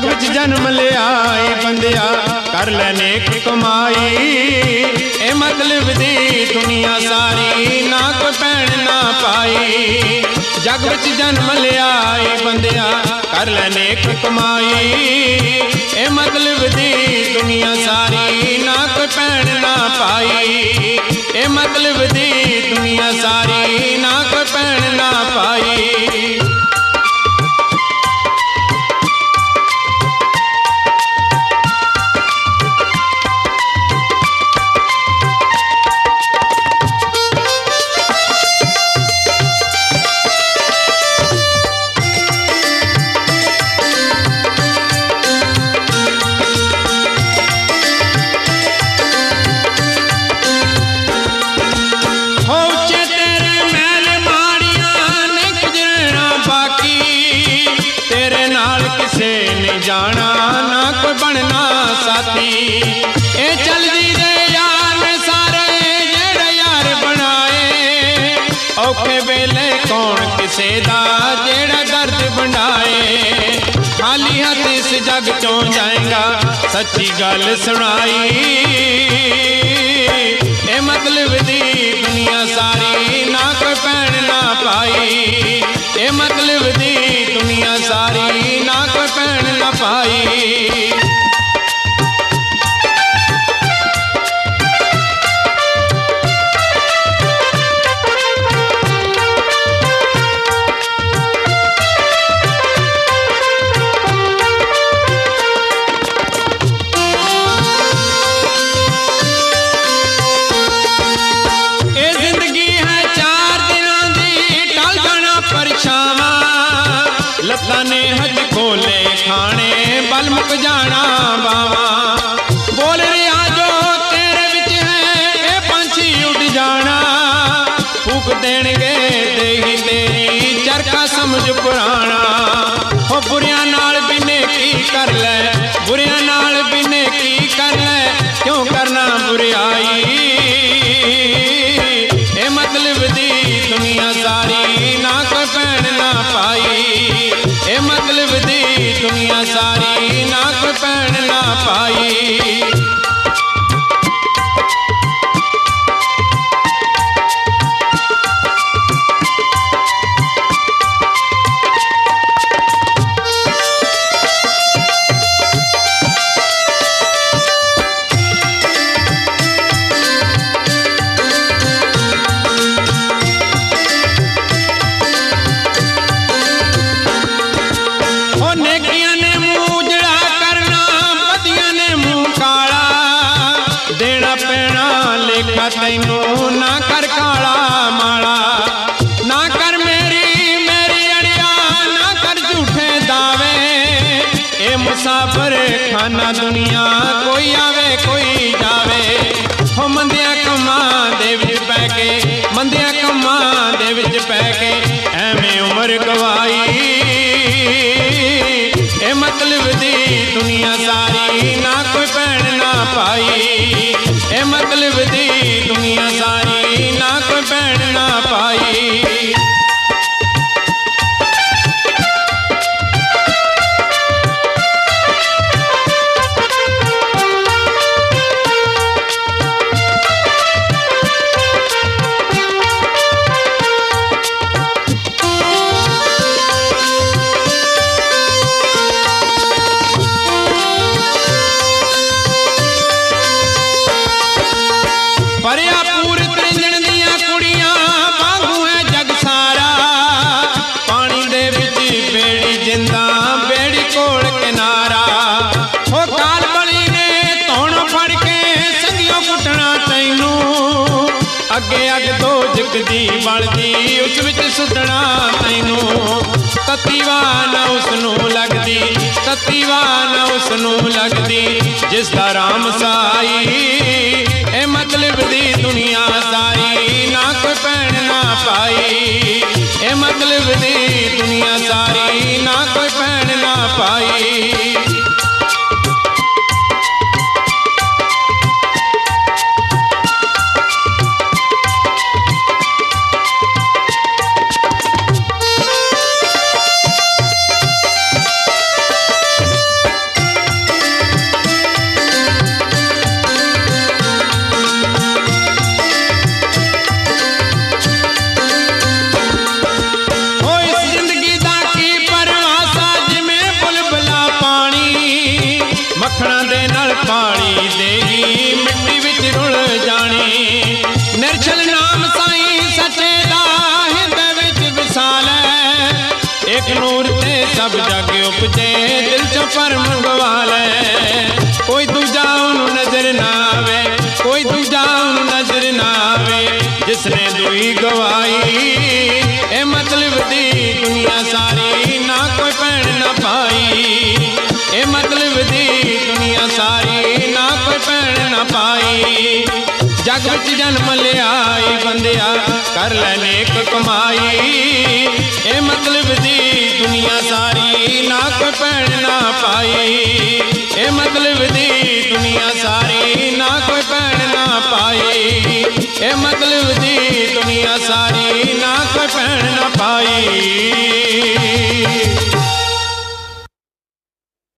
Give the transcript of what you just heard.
ਜਗ ਵਿੱਚ ਜਨਮ ਲਿਆ ਏ ਬੰਦਿਆ ਕਰ ਲੈ ਨੇਕ ਕਮਾਈ। ਇਹ ਮਤਲਬ ਦੀ ਦੁਨੀਆ ਸਾਰੀ, ਨਾ ਕੋ ਪੈਣ ਨਾ ਪਾਈ ਜਗ ਵਿੱਚ ਜਨਮ ਲਿਆ ਏ ਬੰਦਿਆ ਕਰ ਲੈ ਨੇਕ ਕਮਾਈ। ਇਹ ਮਤਲਬ ਦੀ ਦੁਨੀਆ ਸਾਰੀ, ਨਾ ਕੋ ਪੈਣ ਨਾ ਪਾਈ ਇਹ ਮਤਲਬ ਦੀ ਨੇ ਨਾ ਕੋਈ ਬਣਨਾ ਸਾਥੀ। ਇਹ ਚੱਲਦੀ ਦੇ ਯਾਰ ਨੇ ਸਾਰੇ ਜਿਹੜੇ ਯਾਰ ਬਣਾਏ। ਔਖੇ ਵੇਲੇ ਕੌਣ ਕਿਸੇ ਦਾ ਜਿਹੜਾ ਦਰਦ ਬਣਾਏ ਖਾਲੀ ਹੱਥ ਇਸ ਜੱਗ ਚੋਂ ਜਾਏਗਾ, ਸੱਚੀ ਗੱਲ ਸੁਣਾਈ। ਇਹ ਮਤਲਬ ਦੀ ਦੁਨੀਆ ਸਾਰੀ, ਨਾ ਕੋਈ ਭੈਣ ਨਾ ਪਾਈ ਇਹ ਮਤਲਬ ਭੈਣ ਚਰਖਾ ਪੁਰਾਣਾ। ਹੋ ਬੁਰਿਆਂ ਨਾਲ ਵੀ ਨੇਕੀ ਕਰ ਲੈ? ਬੁਰਿਆਂ ਨਾਲ ਵੀ ਨੇਕੀ ਕਰ ਲੈ? ਕਿਉਂ ਕਰਨਾ ਬੁਰਿਆਈ? ਇਹ ਮਤਲਬ ਦੀ ਦੁਨੀਆ ਸਾਰੀ ਨਾ ਕੋਈ ਭੈਣ ਨਾ ਪਾਈ ਇਹ ਮਤਲਬ ਦੀ ਦੁਨੀਆ ਸਾਰੀ ਨਾ ਕੋਈ ਭੈਣ ਨਾ ਪਾਈ ਲੇਖਾ ਨਾ ਕਰ ਕਾਲਾ ਮਾਲਾ, ਨਾ ਕਰ ਮੇਰੀ ਮੇਰੀ ਅੜਿਆ, ਨਾ ਕਰ ਝੂਠੇ ਦਾਵੇ ਇਹ ਮੁਸਾਫਰ ਖਾਨਾ ਦੁਨੀਆ, ਕੋਈ ਆਵੇ, ਕੋਈ ਜਾਵੇ। ਹੋ ਮੰਦਿਆਂ ਕਮਾਂ ਦੇ ਵਿੱਚ ਪੈ ਕੇ, ਮੰਦਿਆਂ ਕਮਾਂ ਦੇ ਵਿੱਚ ਪੈ ਕੇ ਐਵੇਂ ਉਮਰ ਗਵਾਈ। ਇਹ ਮਤਲਬ ਦੀ ਦੁਨੀਆ ਸਾਰੀ, ਨਾ ਕੋਈ ਭੈਣ ਨਾ ਪਾਈ ਅੱਗੇ ਅੱਗ ਤੋਂ ਜਗਦੀ ਬਲਦੀ ਉਸ ਵਿੱਚ ਸੁੱਟਣਾ ਤੈਨੂੰ ਤਤੀਵਾ ਨਾ ਉਸ ਨੂੰ ਲੱਗਦੀ ਤਤੀਵਾ ਨਾ ਉਸ ਨੂੰ ਲੱਗਦੀ ਜਿਸ ਦਾ ਰਾਮ ਸਾਈ ਤੇ ਸਭ ਜਗ ਉਪਜੇ, ਦਿਲ ਚ ਪਰਮ ਗਵਾਲੇ ਕੋਈ ਦੂਜਾ ਉਹਨੂੰ ਨਜ਼ਰ ਨਾ ਆਵੇ, ਕੋਈ ਦੂਜਾ ਉਹਨੂੰ ਨਜ਼ਰ ਨਾ ਆਵੇ। ਜਿਸ ਨੇ ਦੁਈ ਗਵਾਈ, ਇਹ ਮਤਲਬ ਦੀ ਦੁਨੀਆ ਸਾਰੀ। ਨਾ ਕੋਈ ਭੈਣ ਨਾ ਪਾਈ ਇਹ ਮਤਲਬ ਦੀ ਦੁਨੀਆ ਸਾਰੀ। ਨਾ ਕੋਈ ਭੈਣ ਨਾ ਪਾਈ ਜਗ ਵਿੱਚ ਜਨਮ ਲਿਆਈ ਬੰਦਿਆ, ਕਰ ਲੈ ਨੇਕ ਕਮਾਈ। ਇਹ ਮਤਲਬ ਦੀ ਦੁਨੀਆ ਸਾਰੀ, ਨਾ ਕੋਈ ਭੈਣ ਨਾ ਪਾਈ ਇਹ ਮਤਲਬ ਦੀ